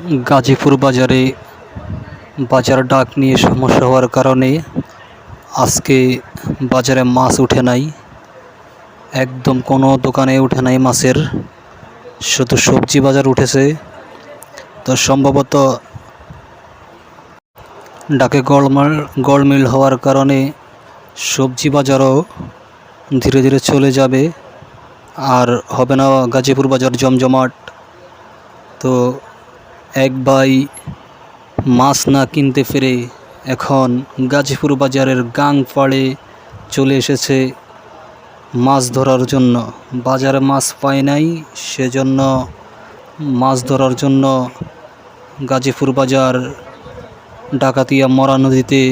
গাজীপুর বাজারে বাজার ডাক নিয়ে সমস্যা হওয়ার কারণে আজকে বাজারে মাছ উঠে নাই। একদম কোনো দোকানে ওঠে নাই মাছের, শুধু সবজি বাজার উঠেছে। তো সম্ভবত ডাকে গড়মাল গড়মিল হওয়ার কারণে সবজি বাজারও ধীরে ধীরে চলে যাবে। আর হবে না গাজীপুর বাজার জমজমাট। তো এক ভাই মাছ না কিনতে পেরে এখন গাজীপুর বাজারের গাং পাড়ে চলে এসেছে মাছ ধরার জন্য। বাজারে মাছ পায় নাই, সেজন্য মাছ ধরার জন্য গাজীপুর বাজার ডাকাতিয়া মরা নদীতে,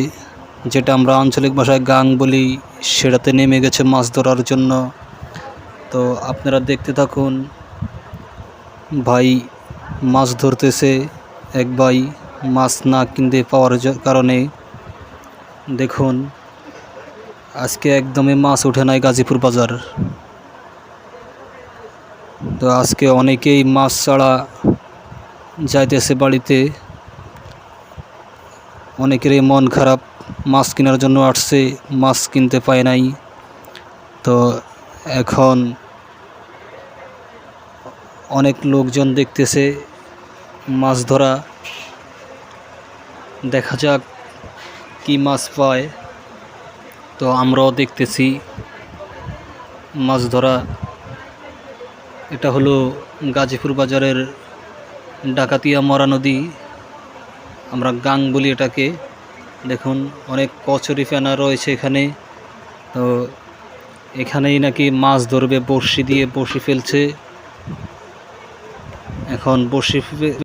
যেটা আমরা আঞ্চলিক ভাষায় গাং বলি, সেটাতে নেমে গেছে মাছ ধরার জন্য। তো আপনারা দেখতে থাকুন, ভাই মাছ ধরতেছে, এক ভাই মাছ না কিনতে পাওয়ার কারণে। দেখুন, আজকে একদমই মাছ ওঠে নাই গাজীপুর বাজার। তো আজকে অনেকেই মাছ ছাড়া যাইতেছে বাড়িতে। অনেকেরই মন খারাপ, মাছ কেনার জন্য আসছে, মাছ কিনতে পায় নাই। তো এখন অনেক লোকজন দেখতেছে, মাছ ধরা। দেখা যাক কি মাছ পায়। তো আমরাও দেখতেছি মাছ ধরা। এটা হলো গাজীপুর বাজারের ডাকাতিয়া মরা নদী। আমরা গাং বলি এটাকে। দেখুন, অনেক কচুরি ফেনা রয়েছে এখানে। তো এখানেই নাকি মাছ ধরবে, বড়শি দিয়ে বড়শি ফেলছে। এখন বসে